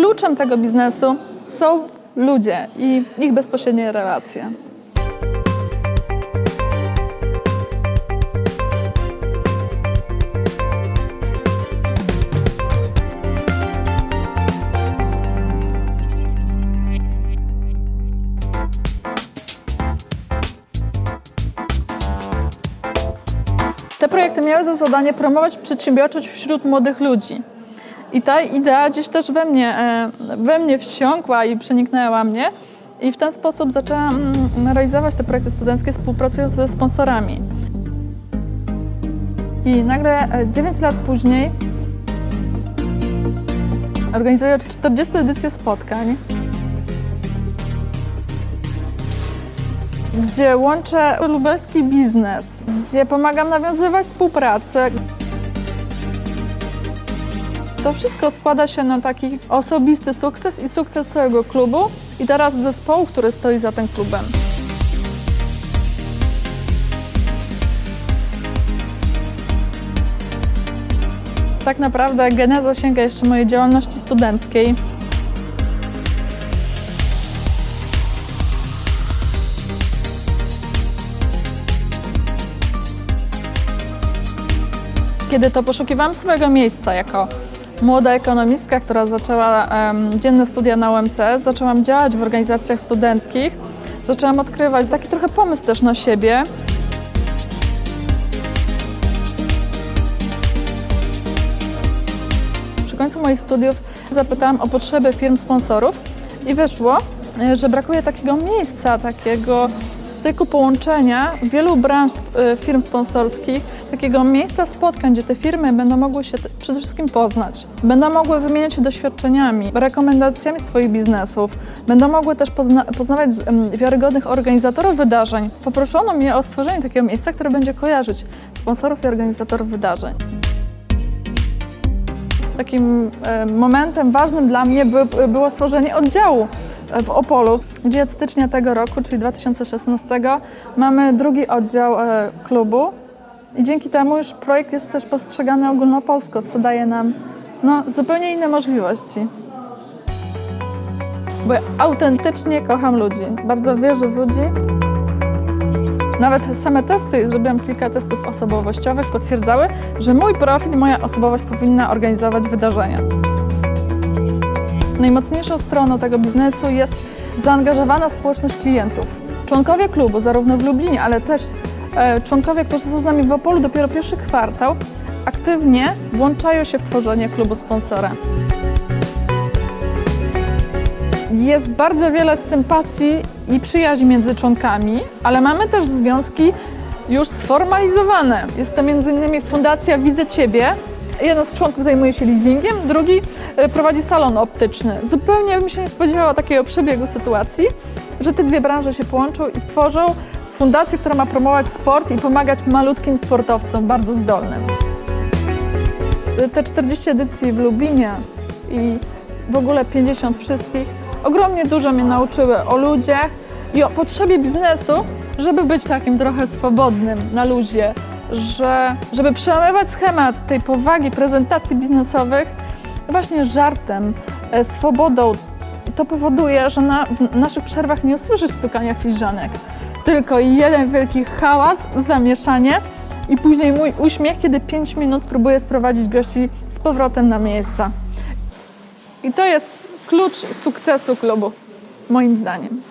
kluczem tego biznesu są ludzie i ich bezpośrednie relacje. Te projekty miały za zadanie promować przedsiębiorczość wśród młodych ludzi. I ta idea gdzieś też we mnie, e, we mnie wsiąkła i przeniknęła mnie. I w ten sposób zaczęłam mm, realizować te projekty studenckie współpracując ze sponsorami. I nagle e, 9 lat później organizuję 40 edycję spotkań, gdzie łączę lubelski biznes, gdzie pomagam nawiązywać współpracę. To wszystko składa się na taki osobisty sukces i sukces całego klubu i teraz zespołu, który stoi za tym klubem. Tak naprawdę geneza sięga jeszcze mojej działalności studenckiej. Kiedy to poszukiwałam swojego miejsca jako młoda ekonomistka, która zaczęła em, dzienne studia na UMC, zaczęłam działać w organizacjach studenckich, zaczęłam odkrywać taki trochę pomysł też na siebie. Przy końcu moich studiów zapytałam o potrzeby firm sponsorów i wyszło, e, że brakuje takiego miejsca, takiego styku połączenia wielu branż e, firm sponsorskich, takiego miejsca spotkań, gdzie te firmy będą mogły się przede wszystkim poznać, będą mogły wymieniać się doświadczeniami, rekomendacjami swoich biznesów, będą mogły też pozna- poznawać wiarygodnych organizatorów wydarzeń. Poproszono mnie o stworzenie takiego miejsca, które będzie kojarzyć sponsorów i organizatorów wydarzeń. Takim e, momentem ważnym dla mnie by, było stworzenie oddziału w Opolu, gdzie od stycznia tego roku, czyli 2016, mamy drugi oddział e, klubu i dzięki temu już projekt jest też postrzegany ogólnopolsko, co daje nam no, zupełnie inne możliwości. Bo ja autentycznie kocham ludzi, bardzo wierzę w ludzi. Nawet same testy, zrobiłam kilka testów osobowościowych, potwierdzały, że mój profil, moja osobowość powinna organizować wydarzenia. Najmocniejszą stroną tego biznesu jest zaangażowana społeczność klientów. Członkowie klubu, zarówno w Lublinie, ale też e, członkowie, którzy są z nami w Opolu dopiero pierwszy kwartał, aktywnie włączają się w tworzenie klubu sponsora. Jest bardzo wiele sympatii i przyjaźni między członkami, ale mamy też związki już sformalizowane. Jest to m.in. Fundacja Widzę Ciebie. Jeden z członków zajmuje się leasingiem, drugi e, prowadzi salon optyczny. Zupełnie bym się nie spodziewała takiego przebiegu sytuacji, że te dwie branże się połączą i stworzą fundację, która ma promować sport i pomagać malutkim sportowcom bardzo zdolnym. Te 40 edycji w Lubinie i w ogóle 50 wszystkich ogromnie dużo mnie nauczyły o ludziach i o potrzebie biznesu, żeby być takim trochę swobodnym na luzie, że, żeby przełamywać schemat tej powagi prezentacji biznesowych właśnie żartem, e, swobodą. To powoduje, że na, w naszych przerwach nie usłyszysz stukania filiżanek, tylko jeden wielki hałas, zamieszanie i później mój uśmiech, kiedy 5 minut próbuję sprowadzić gości z powrotem na miejsca. I to jest klucz sukcesu klubu, moim zdaniem.